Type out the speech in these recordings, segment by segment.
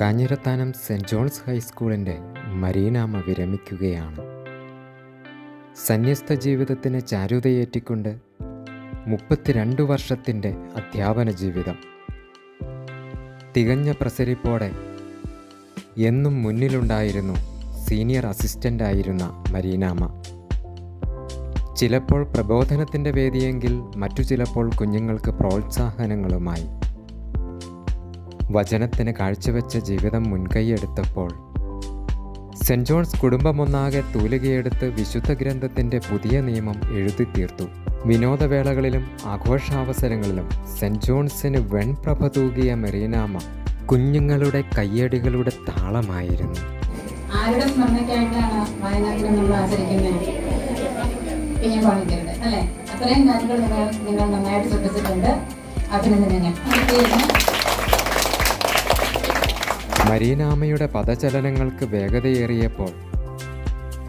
Kanjirathanam saint John's ഹൈസ്കൂളിന്റെ മരീനാമ വിരമിക്കുകയാണ്. സന്യസ്ത ജീവിതത്തിന് ചാരുതയേറ്റിക്കൊണ്ട് മുപ്പത്തിരണ്ട് വർഷത്തിന്റെ അധ്യാപന ജീവിതം. തികഞ്ഞ പ്രസരിപ്പോടെ എന്നും മുന്നിലുണ്ടായിരുന്നു സീനിയർ അസിസ്റ്റന്റായിരുന്ന മരീനാമ. ചിലപ്പോൾ പ്രബോധനത്തിന്റെ വേദിയെങ്കിൽ മറ്റു ചിലപ്പോൾ കുഞ്ഞുങ്ങൾക്ക് പ്രോത്സാഹനങ്ങളുമായി. വചനത്തിന് കാഴ്ചവെച്ച ജീവിതം മുൻകൈയെടുത്തപ്പോൾ. സെന്റ് ജോൺസ് കുടുംബമൊന്നാകെ തൂലികയെടുത്ത് വിശുദ്ധ ഗ്രന്ഥത്തിന്റെ പുതിയ നിയമം എഴുതി തീർത്തു വിനോദവേളകളിലും ആഘോഷാവസരങ്ങളിലും സെന്റ് ജോൺസിന് വെൺപ്രഭ തൂകിയ മെറീനാമ കുഞ്ഞുങ്ങളുടെ കയ്യടികളുടെ താളമായിരുന്നു. നമ്മൾ അല്ലേ? അത്രയും കാര്യങ്ങൾ നിങ്ങൾ നിങ്ങൾ നന്നായിട്ട് ശ്രദ്ധിച്ചിട്ടുണ്ട്. അഭിനന്ദനങ്ങൾ. മരീനാമയുടെ പദചലനങ്ങൾക്ക് വേഗതയേറിയപ്പോൾ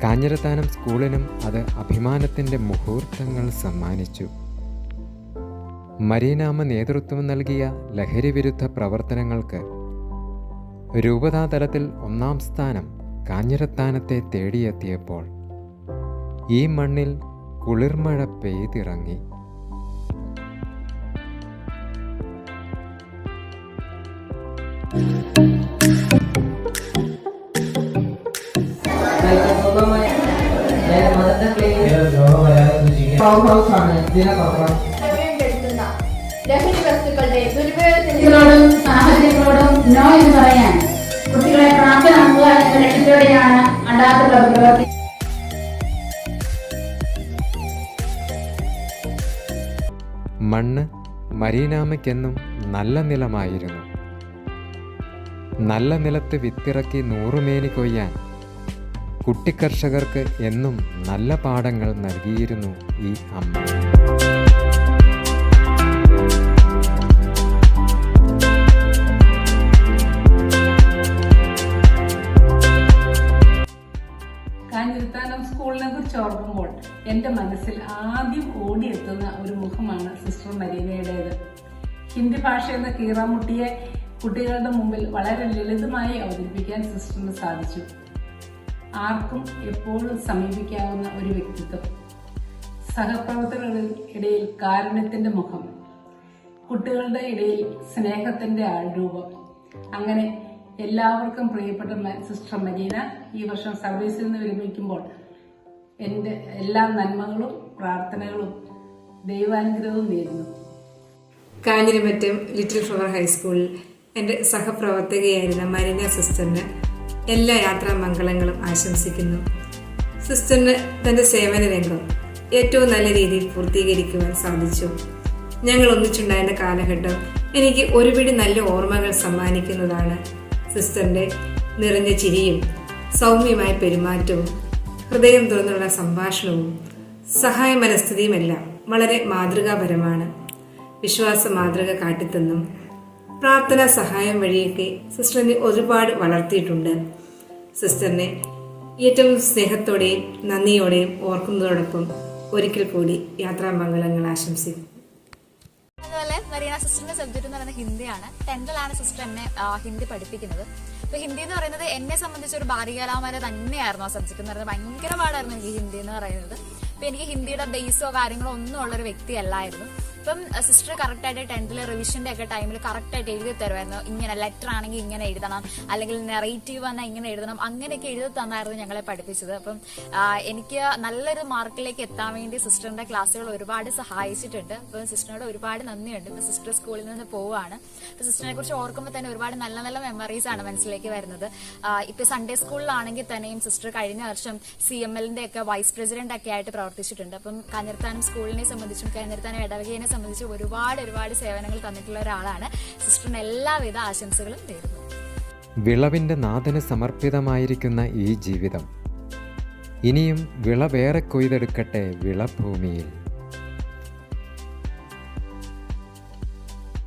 കാഞ്ഞിരത്താനം സ്കൂളിനും അത് അഭിമാനത്തിന്റെ മുഹൂർത്തങ്ങൾ സമ്മാനിച്ചു. മരീനാമ നേതൃത്വം നൽകിയ ലഹരിവിരുദ്ധ പ്രവർത്തനങ്ങൾക്ക് രൂപതാതലത്തിൽ ഒന്നാം സ്ഥാനം കാഞ്ഞിരത്താനത്തെ തേടിയെത്തിയപ്പോൾ ഈ മണ്ണിൽ കുളിർമഴ പെയ്തിറങ്ങി. ലഹരി വസ്തുക്കളുടെ സാഹചര്യങ്ങളോടും നോ എന്ന് പറയാൻ. കുട്ടികളെ എന്ന ലക്ഷ്യത്തോടെയാണ് പ്രവർത്തി മണ്ണ് മരീനാമയ്ക്കെന്നും നല്ല നിലമായിരുന്നു. നല്ല നിലത്ത് വിത്തിറക്കി നൂറുമേനി കൊയ്യാൻ കുട്ടിക്കർഷകർക്ക് എന്നും നല്ല പാഠങ്ങൾ നൽകിയിരുന്നു ഈ അമ്മ. കാഞ്ഞിരത്താനം സ്കൂളിനെ കുറിച്ച് ഓർക്കുമ്പോൾ എന്റെ മനസ്സിൽ ആദ്യം ഓടിയെത്തുന്ന ഒരു മുഖമാണ് സിസ്റ്റർ മരീനയുടേത്. ഹിന്ദി ഭാഷ എന്ന കീറാമുട്ടിയെ കുട്ടികളുടെ മുമ്പിൽ വളരെ ലളിതമായി അവതരിപ്പിക്കാൻ സിസ്റ്ററിന് സാധിച്ചു. ആർക്കും എപ്പോഴും സമീപിക്കാവുന്ന ഒരു വ്യക്തിത്വം. സഹപ്രവർത്തകരുടെ ഇടയിൽ കാരുണ്യത്തിന്റെ മുഖം കുട്ടികളുടെ ഇടയിൽ സ്നേഹത്തിന്റെ ആൾരൂപം. അങ്ങനെ എല്ലാവർക്കും പ്രിയപ്പെട്ട സിസ്റ്റർ മരീന ഈ വർഷം സർവീസിൽ നിന്ന് വിരമിക്കുമ്പോൾ എന്റെ എല്ലാ നന്മകളും പ്രാർത്ഥനകളും ദൈവാനുഗ്രഹവും നേരുന്നു. കാഞ്ഞിരമറ്റം ലിറ്റിൽ ഫ്ലവർ ഹൈസ്കൂളിൽ എന്റെ സഹപ്രവർത്തകയായിരുന്ന മരീന സിസ്റ്ററിന് എല്ലാ യാത്രാ മംഗളങ്ങളും ആശംസിക്കുന്നു. സിസ്റ്ററിന് തന്റെ സേവന രംഗം ഏറ്റവും നല്ല രീതിയിൽ പൂർത്തീകരിക്കുവാൻ സാധിച്ചു. ഞങ്ങൾ ഒന്നിച്ചുണ്ടായിരുന്ന കാലഘട്ടം എനിക്ക് ഒരുപിടി നല്ല ഓർമ്മകൾ സമ്മാനിക്കുന്നതാണ്. സിസ്റ്ററിന്റെ നിറഞ്ഞ ചിരിയും സൗമ്യമായ പെരുമാറ്റവും ഹൃദയം തുറന്നുള്ള സംഭാഷണവും സഹായ മനസ്ഥിതിയുമെല്ലാം വളരെ മാതൃകാപരമാണ്. വിശ്വാസ മാതൃക കാട്ടിത്തന്നും പ്രാർത്ഥനാ സഹായം വഴിയൊക്കെ സിസ്റ്ററിനെ ഒരുപാട് വളർത്തിയിട്ടുണ്ട്. സിസ്റ്ററിനെ ഏറ്റവും സ്നേഹത്തോടെയും നന്ദിയോടെയും ഓർക്കുന്നതോടൊപ്പം ഒരിക്കൽ കൂടി യാത്രാമംഗളങ്ങൾ ആശംസിക്കും അതുപോലെ മരീന സിസ്റ്ററിന്റെ സബ്ജക്ട് എന്ന് പറയുന്നത് ഹിന്ദിയാണ്. ടെൻത്തിലാണ് സിസ്റ്റർ എന്നെ ഹിന്ദി പഠിപ്പിക്കുന്നത്. അപ്പൊ ഹിന്ദി എന്ന് പറയുന്നത് എന്നെ സംബന്ധിച്ച് ഒരു ബാലികലാമര തന്നെയായിരുന്നു ആ സബ്ജക്ട് എന്ന് പറയുന്നത്. ഭയങ്കര പാടായിരുന്നു എനിക്ക് ഹിന്ദി എന്ന് പറയുന്നത്. അപ്പൊ എനിക്ക് ഹിന്ദിയുടെ ബേസോ കാര്യങ്ങളോ ഒന്നും ഉള്ള ഒരു വ്യക്തിയല്ലായിരുന്നു. ഇപ്പം സിസ്റ്റർ കറക്റ്റ് ആയിട്ട് ടെൻത്തിൽ റിവിഷന്റെ ഒക്കെ ടൈമിൽ കറക്റ്റ് ആയിട്ട് എഴുതി തരുമായിരുന്നു. ഇങ്ങനെ ലെറ്റർ ആണെങ്കിൽ ഇങ്ങനെ എഴുതണം അല്ലെങ്കിൽ നെറേറ്റീവ് എന്നാൽ ഇങ്ങനെ എഴുതണം അങ്ങനെയൊക്കെ എഴുതി തന്നായിരുന്നു ഞങ്ങളെ പഠിപ്പിച്ചത്. അപ്പം എനിക്ക് നല്ലൊരു മാർക്കിലേക്ക് എത്താൻ വേണ്ടി സിസ്റ്ററിന്റെ ക്ലാസ്സുകൾ ഒരുപാട് സഹായിച്ചിട്ടുണ്ട്. അപ്പം സിസ്റ്ററിനോട് ഒരുപാട് നന്ദിയുണ്ട്. ഇപ്പം സിസ്റ്റർ സ്കൂളിൽ നിന്ന് പോവുകയാണ് അപ്പം സിസ്റ്ററിനെ കുറിച്ച് ഓർക്കുമ്പോൾ തന്നെ ഒരുപാട് നല്ല നല്ല മെമ്മറീസ് ആണ് മനസ്സിലേക്ക് വരുന്നത്. ഇപ്പം ഇപ്പൊ സൺഡേ സ്കൂളിലാണെങ്കിൽ തന്നെയും സിസ്റ്റർ കഴിഞ്ഞ വർഷം സി എം എല്ലിന്റെ ഒക്കെ വൈസ് പ്രസിഡന്റ് ഒക്കെ ആയിട്ട് പ്രവർത്തിച്ചിട്ടുണ്ട് അപ്പം കാഞ്ഞിരത്താനം സ്കൂളിനെ സംബന്ധിച്ചും കാഞ്ഞിരത്താനം ഇടവകയെ സംബന്ധിച്ചും ഒരുപാട് ഒരുപാട് സേവനങ്ങൾ തന്നിട്ടുള്ള ഒരാളാണ്. സിസ്റ്ററിന് എല്ലാവിധ ആശംസകളും നേരുന്നു. വിളവിന്റെ നാഥന് സമർപ്പിതമായിരിക്കുന്ന ഈ ജീവിതം. ഇനിയും വിളവേറെ കൊയ്തെടുക്കട്ടെ വിളഭൂമിയിൽ.